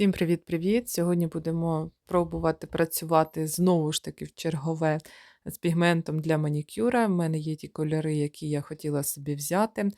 Всім привіт-привіт! Сьогодні будемо пробувати працювати знову ж таки в чергове з пігментом для манікюра. У мене є ті кольори, які я хотіла собі взяти.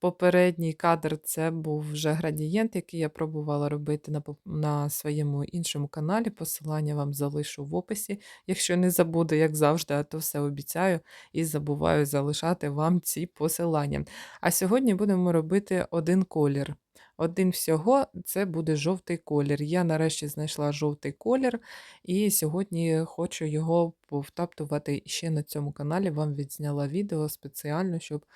Попередній кадр це був вже градієнт, який я пробувала робити на, на своєму іншому каналі. Посилання вам залишу в описі. Якщо не забуду, як завжди, а то все обіцяю і забуваю залишати вам ці посилання. А сьогодні будемо робити один колір. Один всього це буде жовтий колір. Я нарешті знайшла жовтий колір, і сьогодні хочу його повтаптувати ще на цьому каналі. Вам відзняла відео спеціально, щоб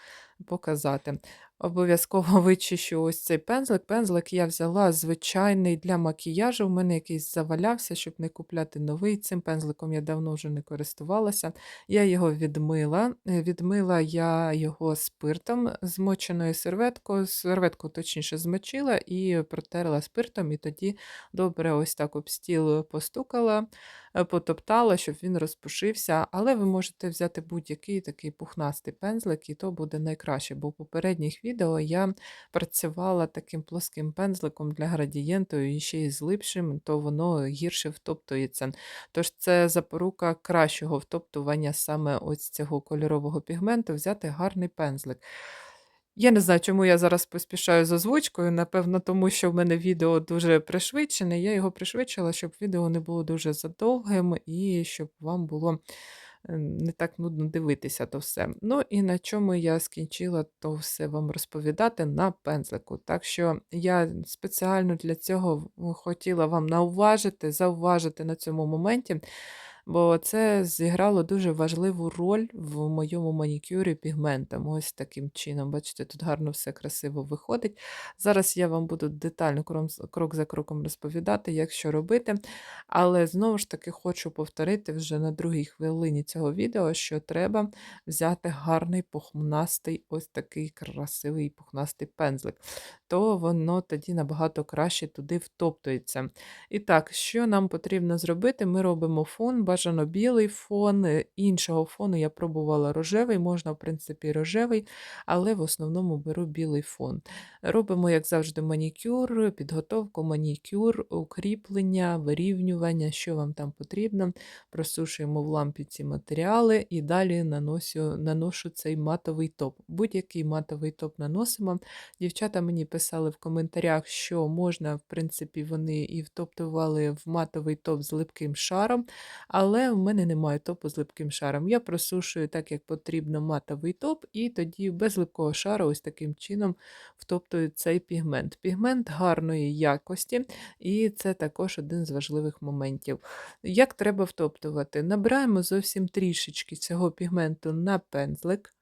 показати. Обов'язково вичищу ось цей пензлик. Пензлик я взяла звичайний для макіяжу. У мене якийсь завалявся, щоб не купляти новий. Цим пензликом я давно вже не користувалася. Я його відмила. Е, Відмила я його спиртом, змоченою серветкою. Серветку точніше змочила і протерла спиртом, і тоді добре ось так об стіл постукала, потоптала, щоб він розпушився. Але ви можете взяти будь-який такий пухнастий пензлик, і то буде найкраще, бо в попередніх відео я працювала таким плоским пензликом для градієнту і ще й з липшим, то воно гірше втоптується. Тож це запорука кращого втоптування саме ось цього кольорового пігменту, взяти гарний пензлик. Я не знаю, чому я зараз поспішаю з озвучкою. Напевно, тому що в мене відео дуже пришвидшене. Я його пришвидшила, щоб відео не було дуже задовгим і щоб вам було е, не так нудно дивитися то все. Ну і на чому я скінчила то все вам розповідати на пензлику. Так що я спеціально для цього хотіла вам науважити, зауважити на цьому моменті, бо це зіграло дуже важливу роль в моєму манікюрі пігментом. Ось таким чином. Бачите, тут гарно все красиво виходить. Зараз я вам буду детально крок за кроком розповідати, як що робити. Але знову ж таки хочу повторити вже на другій хвилині цього відео, що треба взяти гарний пухнастий, ось такий красивий пухнастий пензлик. То воно тоді набагато краще туди втоптується. І так, що нам потрібно зробити? Ми робимо фон, бажано білий фон. е, Іншого фону я пробувала рожевий, можна, в принципі, рожевий, але в основному беру білий фон. Робимо, як завжди, манікюр, підготовку, манікюр, укріплення, вирівнювання, що вам там потрібно. Просушуємо в лампі ці матеріали і далі наношу, наношу цей матовий топ. Будь-який матовий топ наносимо. Дівчата мені писали в коментарях, що можна, в принципі, вони і втоптували в матовий топ з липким шаром, але в мене немає топу з липким шаром. Я просушую так, як потрібно матовий топ, і тоді без липкого шару, ось таким чином втоптую цей пігмент. Пігмент гарної якості, і це також один з важливих моментів. Як треба втоптувати? Набираємо зовсім трішечки цього пігменту на пензлик.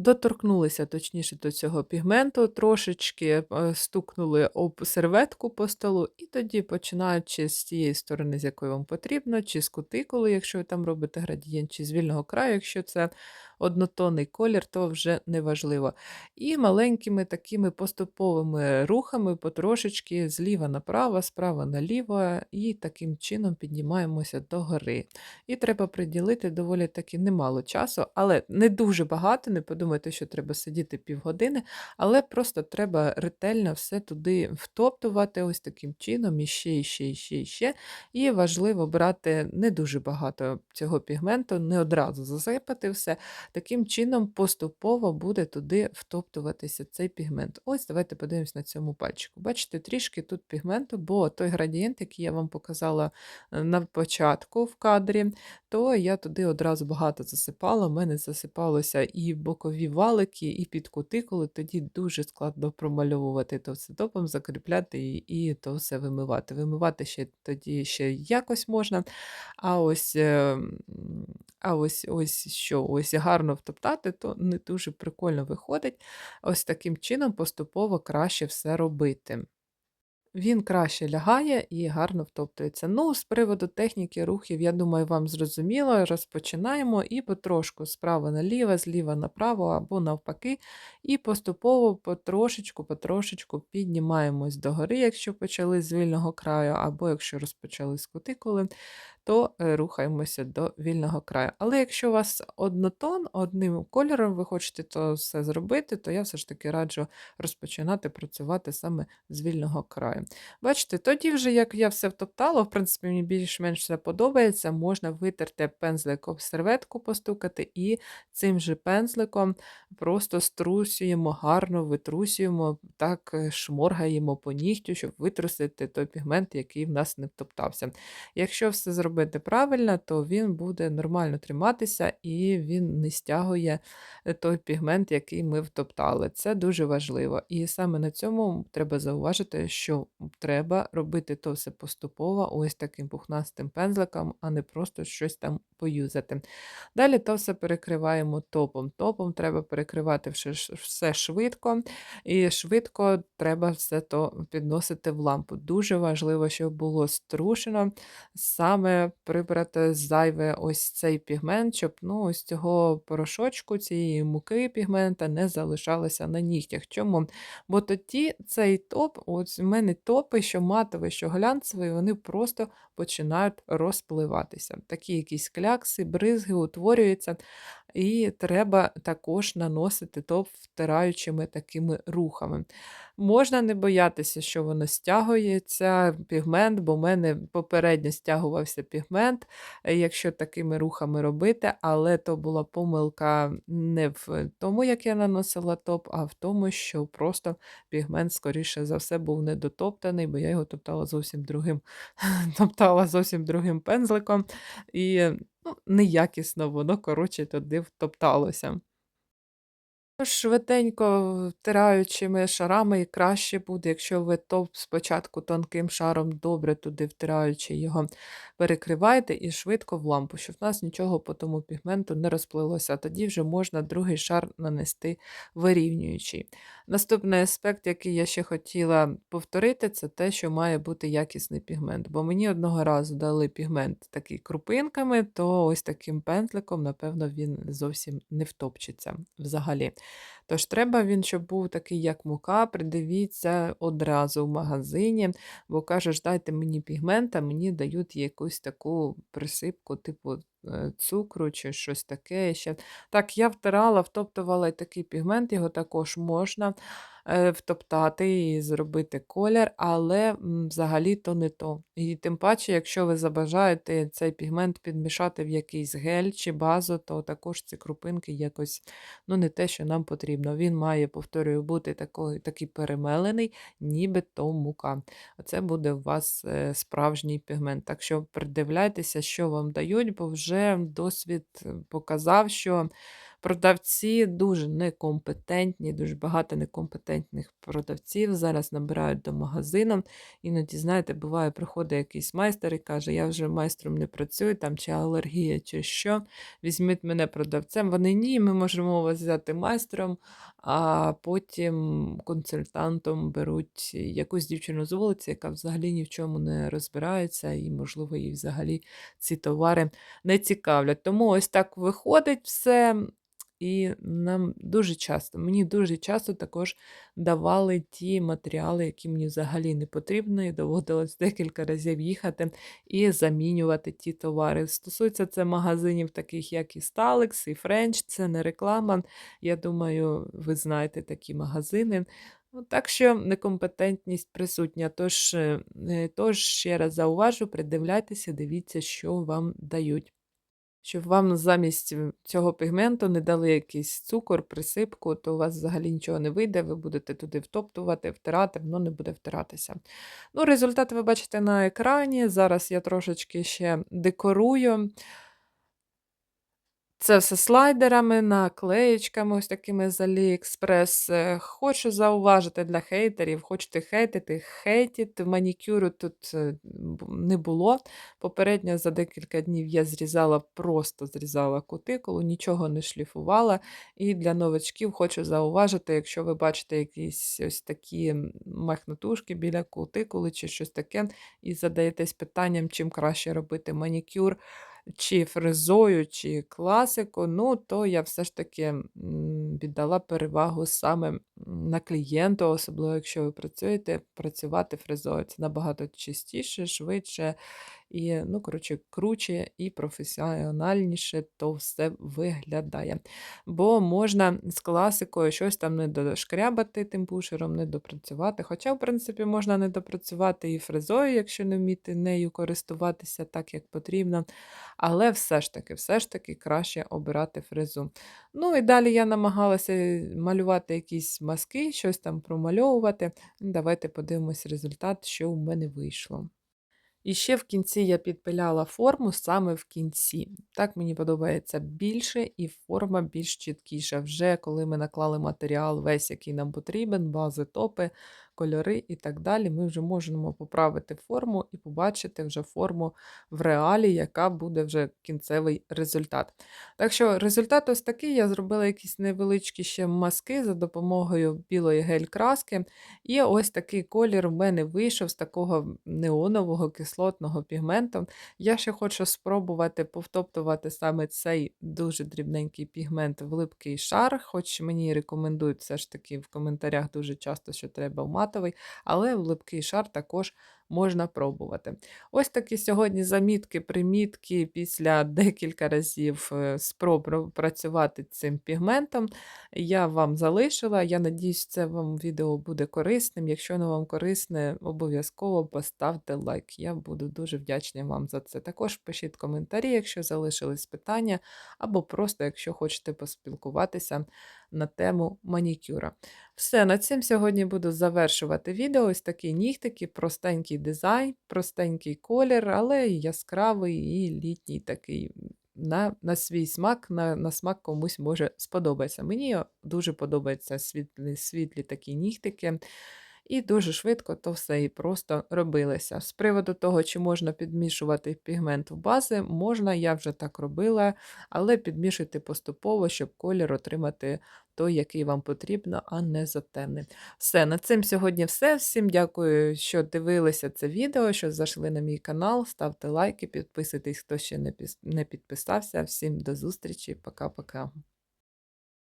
Доторкнулися точніше до цього пігменту, трошечки е, стукнули об серветку по столу, і тоді, починаючи з тієї сторони, з якої вам потрібно, чи з кутикули, якщо ви там робите градієнт, чи з вільного краю, якщо це однотонний колір, то вже не важливо. І маленькими такими поступовими рухами, потрошечки зліва направо, справа наліво, і таким чином піднімаємося до гори. І треба приділити доволі таки немало часу, але не дуже багато, не подумайте, що треба сидіти півгодини, але просто треба ретельно все туди втоптувати ось таким чином, і ще, і ще, і ще, і ще. І важливо брати не дуже багато цього пігменту, не одразу засипати все. Таким чином поступово буде туди втоптуватися цей пігмент. Ось давайте подивимось на цьому пальчику. Бачите, трішки тут пігменту, бо той градієнт, який я вам показала е, на початку в кадрі, то я туди одразу багато засипала. У мене засипалося і бокові валики, і під кутикули. Тоді дуже складно промальовувати то все топом, закріпляти і, і то все вимивати. Вимивати ще тоді ще якось можна. А ось, е, а ось ось що, ось гарно втоптати, то не дуже прикольно виходить. Ось таким чином поступово краще все робити. Він краще лягає і гарно втоптується. Ну, з приводу техніки рухів, я думаю, вам зрозуміло. Розпочинаємо і потрошку справа наліво, зліва направо або навпаки. І поступово потрошечку, потрошечку піднімаємось догори, якщо почали з вільного краю, або якщо розпочали з кутикули, то е, рухаємося до вільного краю. Але якщо у вас однотон, одним кольором ви хочете то все зробити, то я все ж таки раджу розпочинати працювати саме з вільного краю. Бачите, тоді вже, як я все втоптала, в принципі, мені більш-менш все подобається, можна витерти пензлик об серветку, постукати, і цим же пензликом просто струсюємо, гарно витрусюємо, так е, шморгаємо по нігтю, щоб витрусити той пігмент, який в нас не втоптався. Якщо все зробити правильно, то він буде нормально триматися і він не стягує е, той пігмент, який ми втоптали. Це дуже важливо. І саме на цьому треба зауважити, що треба робити то все поступово, ось таким пухнастим пензликом, а не просто щось там поюзати. Далі то все перекриваємо топом. Топом треба перекривати все швидко, і швидко треба все то підносити в лампу. Дуже важливо, щоб було струшено, саме прибрати зайве ось цей пігмент, щоб ну, ось цього порошочку, цієї муки пігмента не залишалося на нігтях. Чому? Бо тоді цей топ, ось у мене топи, що матовий, що глянцевий, вони просто починають розпливатися. Такі якісь клякси, бризги утворюються, і треба також наносити топ втираючими такими рухами. Можна не боятися, що воно стягується, пігмент, бо в мене попередньо стягувався пігмент, е, якщо такими рухами робити, але то була помилка не в тому, як я наносила топ, а в тому, що просто пігмент, скоріше за все, був недотоптаний, бо я його топтала зовсім другим, топтала зовсім другим пензликом, і ну, неякісно воно, коротше, туди втопталося. Швиденько втираючими шарами і краще буде, якщо ви топ спочатку тонким шаром добре туди втираючи його перекриваєте і швидко в лампу, щоб в нас нічого по тому пігменту не розплилося. Тоді вже можна другий шар нанести вирівнюючий. Наступний аспект, який я ще хотіла повторити, це те, що має бути якісний пігмент. Бо мені одного разу дали пігмент такий крупинками, то ось таким пензликом, напевно, він зовсім не втопчеться взагалі. Тож треба він, щоб був такий, як мука, придивіться одразу в магазині, бо кажеш, дайте мені пігмент, а мені дають якусь таку присипку, типу е, цукру чи щось таке. Ще. Так, я втирала, втоптувала і такий пігмент, його також можна втоптати і зробити колір, але взагалі то не то. І тим паче, якщо ви забажаєте цей пігмент підмішати в якийсь гель чи базу, то також ці крупинки якось ну, не те, що нам потрібно. Він має, повторюю, бути такий, такий перемелений, ніби то мука. Оце буде у вас е, справжній пігмент. Так що придивляйтеся, що вам дають, бо вже досвід е, показав, що продавці дуже некомпетентні, дуже багато некомпетентних продавців зараз набирають до магазину. Іноді, знаєте, буває, приходить якийсь майстер і каже, я вже майстром не працюю, там чи алергія, чи що. Візьміть мене продавцем. Вони ні, ми можемо вас взяти майстром, а потім консультантом беруть якусь дівчину з вулиці, яка взагалі ні в чому не розбирається, і, можливо, їй взагалі ці товари не цікавлять. Тому ось так виходить все. І нам дуже часто, мені дуже часто також давали ті матеріали, які мені взагалі не потрібні, і доводилось декілька разів їхати і замінювати ті товари. Стосується це магазинів, таких як і Stalex, і French, це не реклама. Я думаю, ви знаєте такі магазини. Ну, Так що некомпетентність присутня. Тож, е, тож ще раз зауважу, придивляйтеся, дивіться, що вам дають. Щоб вам замість цього пігменту не дали якийсь цукор, присипку, то у вас взагалі нічого не вийде, ви будете туди втоптувати, втирати, воно не буде втиратися. Ну, результат ви бачите на екрані. Зараз я трошечки ще декорую. Це все слайдерами, наклеєчками, ось такими з AliExpress. Е, Хочу зауважити для хейтерів, хочете хейтити, хейтіть. Манікюру тут е, не було. Попередньо за декілька днів я зрізала, просто зрізала кутикулу, нічого не шліфувала. І для новачків хочу зауважити, якщо ви бачите якісь ось такі махнатушки біля кутикули чи щось таке, і задаєтесь питанням, чим краще робити манікюр чи фрезою, чи класику, ну, то я все ж таки віддала перевагу саме на клієнту, особливо якщо ви працюєте, працювати фрезою. Це набагато чистіше, швидше і, ну, коротше, круче і професіональніше то все виглядає. Бо можна з класикою щось там не дошкрябати тим пушером, не допрацювати. Хоча, в принципі, можна не допрацювати і фрезою, якщо не вміти нею користуватися так, як потрібно. Але все ж таки, все ж таки краще обирати фрезу. Ну і далі я намагалася малювати якісь маски, щось там промальовувати. Давайте подивимось результат, що в мене вийшло. І ще в кінці я підпиляла форму саме в кінці. Так мені подобається більше і форма більш чіткіша. Вже коли ми наклали матеріал, весь, який нам потрібен, бази, топи, кольори і так далі, ми вже можемо поправити форму і побачити вже форму в реалі, яка буде вже кінцевий результат. Так що результат ось такий: я зробила якісь невеличкі ще маски за допомогою білої гель-краски. І ось такий колір у мене вийшов з такого неонового кислотного пігменту. Я ще хочу спробувати повтоптувати саме цей дуже дрібненький пігмент в липкий шар, хоч мені рекомендують все ж таки в коментарях дуже часто, що треба в матовий, але в липкий шар також можна пробувати. Ось такі сьогодні замітки, примітки після декілька разів е, спроб працювати цим пігментом. Я вам залишила. Я надіюсь, це вам відео буде корисним. Якщо не вам корисне, обов'язково поставте лайк. Я буду дуже вдячна вам за це. Також пишіть коментарі, якщо залишились питання, або просто, якщо хочете поспілкуватися на тему манікюра. Все, на цим сьогодні буду завершувати відео. Ось такі нігтики, простенький дизайн, простенький колір, але яскравий і літній такий. На на свій смак, на на смак комусь може сподобається. Мені дуже подобаються світлі світлі такі нігтики. І дуже швидко то все і просто робилося. З приводу того, чи можна підмішувати пігмент в бази, можна, я вже так робила, але підмішуйте поступово, щоб колір отримати той, який вам потрібно, а не затемний. Все, на цим сьогодні все. Всім дякую, що дивилися це відео, що зайшли на мій канал. Ставте лайки, підписуйтесь, хто ще не підписався. Всім до зустрічі, пока-пока.